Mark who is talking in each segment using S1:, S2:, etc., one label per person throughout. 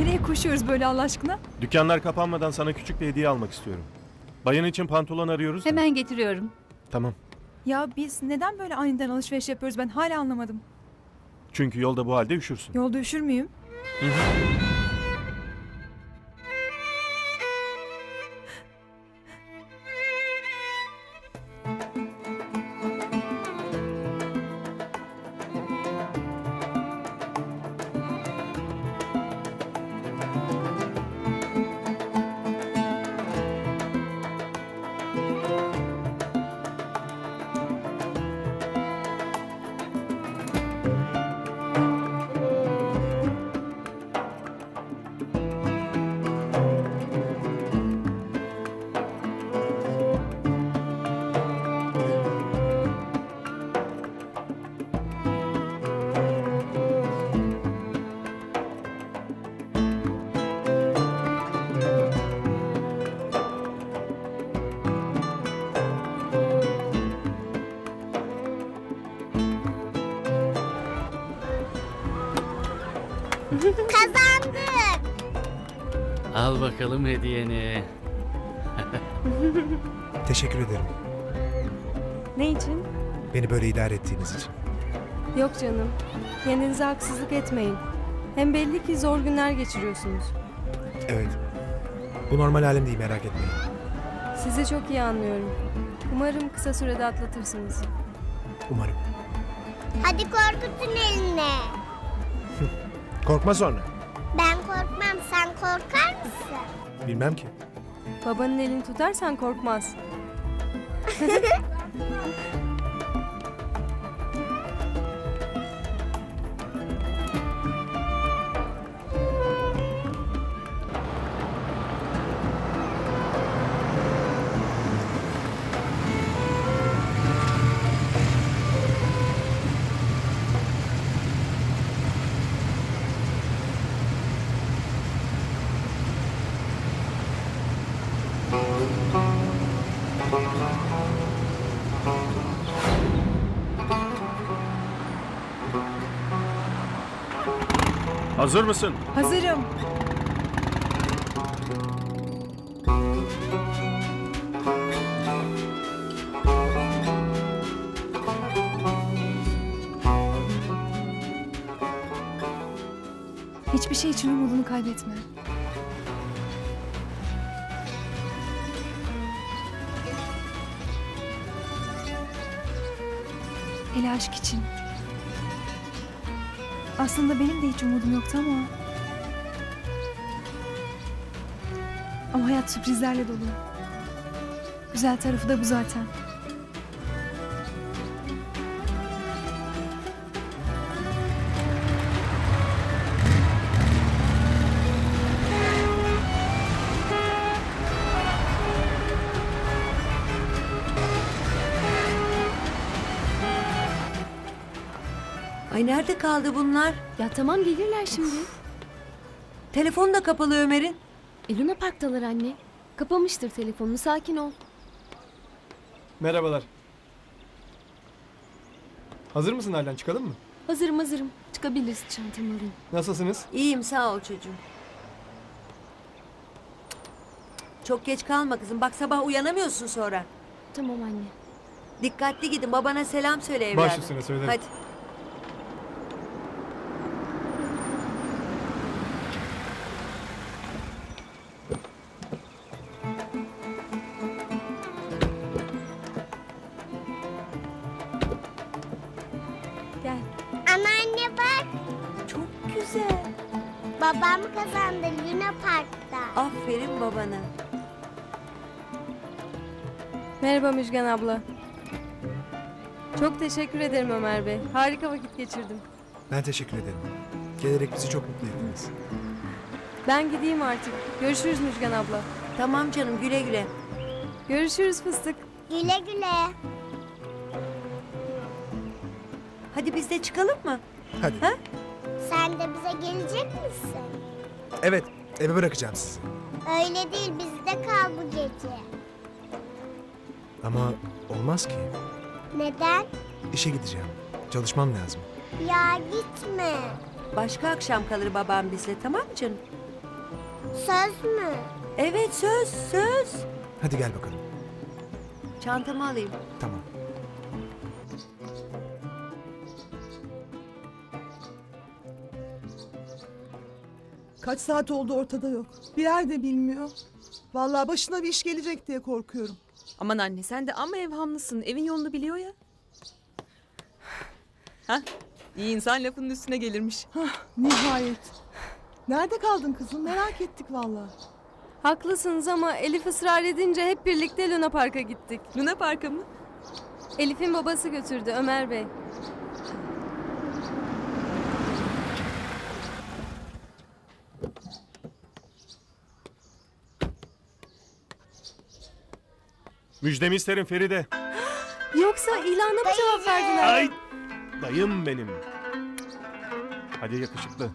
S1: Nereye koşuyoruz böyle Allah aşkına?
S2: Dükkanlar kapanmadan sana küçük bir hediye almak istiyorum. Bayan için pantolon arıyoruz da.
S3: Hemen getiriyorum.
S2: Tamam.
S1: Ya biz neden böyle aniden alışveriş yapıyoruz ben hala anlamadım.
S2: Çünkü yolda bu halde üşürsün.
S1: Yolda üşür müyüm?
S4: Kazandık.
S5: Al bakalım hediyeni.
S6: Teşekkür ederim.
S7: Ne için?
S6: Beni böyle idare ettiğiniz için.
S7: Yok canım. Kendinize haksızlık etmeyin. Hem belli ki zor günler geçiriyorsunuz.
S6: Evet. Bu normal halim değil merak etmeyin.
S7: Sizi çok iyi anlıyorum. Umarım kısa sürede atlatırsınız.
S6: Umarım.
S4: Hadi korkutun eline.
S6: Korkma sonra.
S4: Ben korkmam. Sen korkar mısın?
S6: Bilmem ki.
S7: Babanın elini tutarsan korkmaz.
S2: Hazır mısın?
S1: Hazırım. Hiçbir şey için umudunu kaybetme. Hele aşk için. Aslında benim de hiç umudum yoktu ama... Ama hayat sürprizlerle dolu. Güzel tarafı da bu zaten.
S8: Ay nerede kaldı bunlar?
S3: Ya tamam gelirler şimdi.
S8: Telefonu da kapalı Ömer'in.
S3: E Luna Park'talar anne. Kapamıştır telefonunu sakin ol.
S9: Merhabalar. Hazır mısın Nalan çıkalım mı?
S3: Hazırım hazırım. Çıkabiliriz çantamı alayım.
S9: Nasılsınız?
S8: İyiyim sağ ol çocuğum. Çok geç kalma kızım. Bak sabah uyanamıyorsun sonra.
S3: Tamam anne.
S8: Dikkatli gidin. Babana selam söyle evladım.
S9: Baş üstüne söylerim.
S8: Hadi.
S4: Babam kazandı Luna Park'ta.
S8: Aferin babana.
S7: Merhaba Müjgan abla. Çok teşekkür ederim Ömer Bey. Harika vakit geçirdim.
S6: Ben teşekkür ederim. Gelerek bizi çok mutlu ettiniz.
S7: Ben gideyim artık. Görüşürüz Müjgan abla.
S8: Tamam canım güle güle.
S7: Görüşürüz fıstık.
S4: Güle güle.
S8: Hadi biz de çıkalım mı?
S6: Hadi.
S4: Sen de bize gelecek misin?
S6: Evet eve bırakacağım sizi.
S4: Öyle değil bizde kal bu gece.
S6: Ama olmaz ki.
S4: Neden?
S6: İşe gideceğim. Çalışmam lazım.
S4: Ya gitme.
S8: Başka akşam kalır babam bizle tamam mı canım?
S4: Söz mü?
S8: Evet söz söz.
S6: Hadi gel bakalım.
S8: Çantamı alayım.
S6: Tamam.
S10: Kaç saat oldu ortada yok. Bir yerde bilmiyor. Vallahi başına bir iş gelecek diye korkuyorum.
S11: Aman anne sen de ama evhamlısın. Evin yolunu biliyor ya. Hah iyi insan lafının üstüne gelirmiş.
S10: Nihayet. Nerede kaldın kızım? Merak ettik vallahi.
S7: Haklısınız ama Elif ısrar edince hep birlikte Luna Park'a gittik.
S11: Luna Park'a mı?
S7: Elif'in babası götürdü Ömer Bey.
S2: Müjdemi isterim Feride.
S7: Yoksa ilana mı cevap verdiler?
S2: Ay dayım benim. Hadi yakışıklı.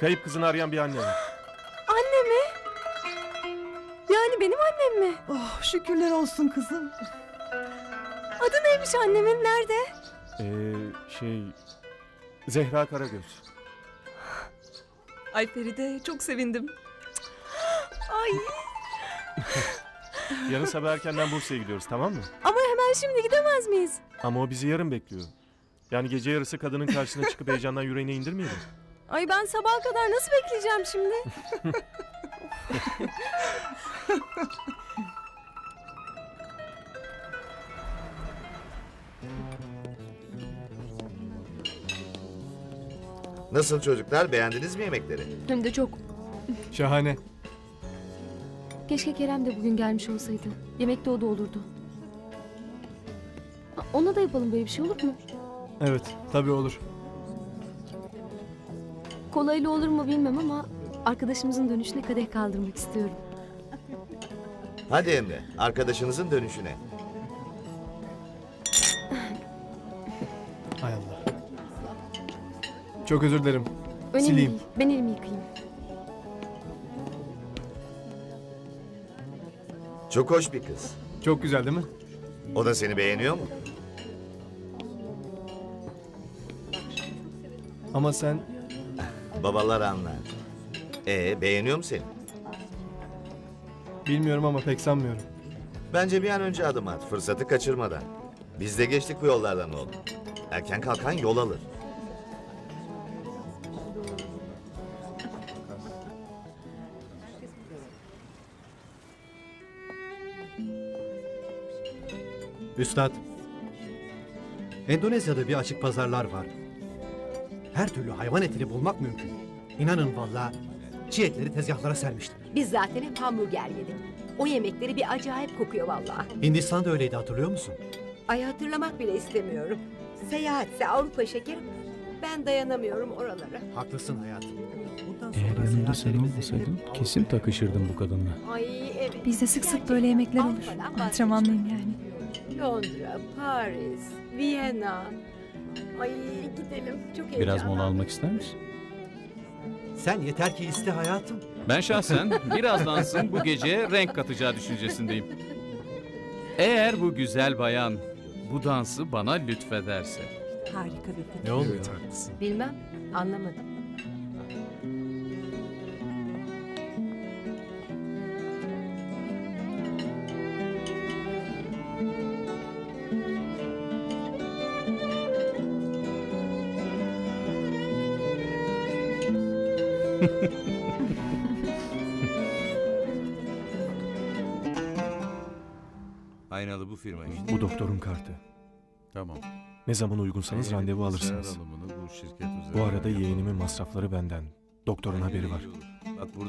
S2: Kayıp kızını arayan bir anne.
S7: Anne mi? Yani benim annem mi?
S10: Oh şükürler olsun kızım.
S7: Adı neymiş annemin? Nerede?
S2: Ee, şey... Zehra Karagöz.
S11: Ay Feride çok sevindim. Ay
S2: Yarın sabah erkenden Bursa'ya gidiyoruz tamam mı?
S7: Ama hemen şimdi gidemez miyiz?
S2: Ama o bizi yarın bekliyor. Yani gece yarısı kadının karşısına çıkıp heyecandan yüreğine indirmeyelim.
S7: Ay ben sabaha kadar nasıl bekleyeceğim şimdi?
S12: Nasıl çocuklar beğendiniz mi yemekleri?
S3: Hem de çok.
S9: Şahane.
S3: Keşke Kerem de bugün gelmiş olsaydı. Yemekte o da olurdu. Ona da yapalım böyle bir şey olur mu?
S9: Evet tabii olur.
S3: Kolaylı olur mu bilmem ama arkadaşımızın dönüşüne kadeh kaldırmak istiyorum.
S12: Hadi Emre arkadaşınızın dönüşüne.
S9: Hay Allah. Çok özür dilerim.
S3: Önemli
S9: Sileyim.
S3: değil. Ben elimi yıkayayım.
S12: Çok hoş bir kız.
S9: Çok güzel değil mi?
S12: O da seni beğeniyor mu?
S9: Ama sen
S12: Babalar anlar. Ee beğeniyor mu seni?
S9: bilmiyorum ama pek sanmıyorum.
S12: Bence bir an önce adım at fırsatı kaçırmadan. Biz de geçtik bu yollardan oğlum. Erken kalkan yol alır.
S13: Üstad, Endonezya'da bir açık pazarlar var. Her türlü hayvan etini bulmak mümkün. İnanın valla çiğ etleri tezgahlara sermişler.
S8: Biz zaten hep hamburger yedik. O yemekleri bir acayip kokuyor vallahi.
S13: Hindistan da öyleydi hatırlıyor musun?
S8: Ay hatırlamak bile istemiyorum. Seyahatse Avrupa şekerim. Ben dayanamıyorum oralara.
S13: Haklısın hayatım. Bundan
S5: Eğer
S13: sonra
S5: yanımda sen
S13: seyahatlerimizi
S5: olmasaydın kesin takışırdım bu kadınla.
S8: Ay evet.
S1: Bizde sık sık böyle yemekler olur. Antrenmanlıyım yani.
S8: Londra, Paris, Viyana. Ay gidelim. Çok
S5: Biraz
S8: heyecanlandım.
S5: mola almak ister misin?
S13: Sen yeter ki iste hayatım.
S5: Ben şahsen birazdansın bu gece renk katacağı düşüncesindeyim. Eğer bu güzel bayan bu dansı bana lütfederse.
S8: Harika bir fikir.
S13: Ne oluyor?
S8: Bilmem. Anlamadım.
S12: Aynalı bu firma işte.
S2: Bu doktorun kartı.
S12: Tamam.
S2: Ne zaman uygunsanız randevu alırsınız.
S12: bu şirket
S2: Bu arada yeğenimin masrafları benden. Doktorun haberi var.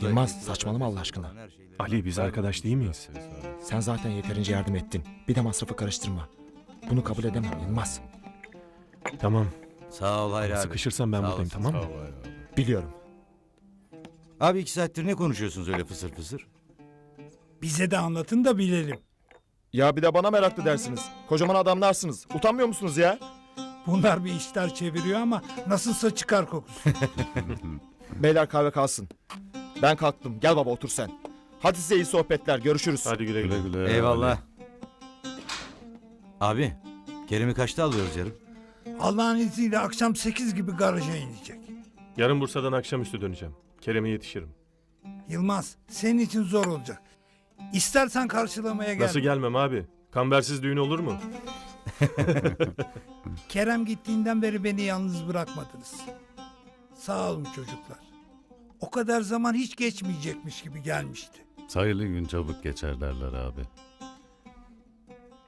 S6: Yılmaz saçmalama Allah aşkına.
S2: Ali biz arkadaş değil miyiz?
S6: Sen zaten yeterince yardım ettin. Bir de masrafı karıştırma. Bunu kabul edemem Yılmaz.
S2: Tamam.
S12: Sağ ol Hayri abi.
S2: Sıkışırsan ben buradayım tamam mı?
S6: Biliyorum.
S12: Abi iki saattir ne konuşuyorsunuz öyle fısır fısır?
S10: Bize de anlatın da bilelim.
S6: Ya bir de bana meraklı dersiniz. Kocaman adamlarsınız. Utanmıyor musunuz ya?
S10: Bunlar bir işler çeviriyor ama nasılsa çıkar kokusu.
S6: Beyler kahve kalsın. Ben kalktım. Gel baba otur sen. Hadi size iyi sohbetler. Görüşürüz.
S2: Hadi güle güle.
S12: Eyvallah. Abi Kerem'i kaçta alıyoruz yarın?
S10: Allah'ın izniyle akşam 8 gibi garaja inecek.
S2: Yarın Bursa'dan akşamüstü döneceğim. Kerem'e yetişirim.
S14: Yılmaz, senin için zor olacak. İstersen karşılamaya gel.
S2: Nasıl gelmem abi? Kambersiz düğün olur mu?
S14: Kerem gittiğinden beri beni yalnız bırakmadınız. Sağ olun çocuklar. O kadar zaman hiç geçmeyecekmiş gibi gelmişti.
S15: Sayılı gün çabuk geçer derler abi.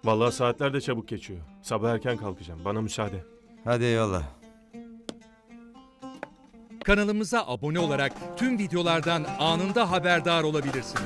S2: Vallahi saatler de çabuk geçiyor. Sabah erken kalkacağım. Bana müsaade.
S12: Hadi eyvallah.
S16: Kanalımıza abone olarak tüm videolardan anında haberdar olabilirsiniz.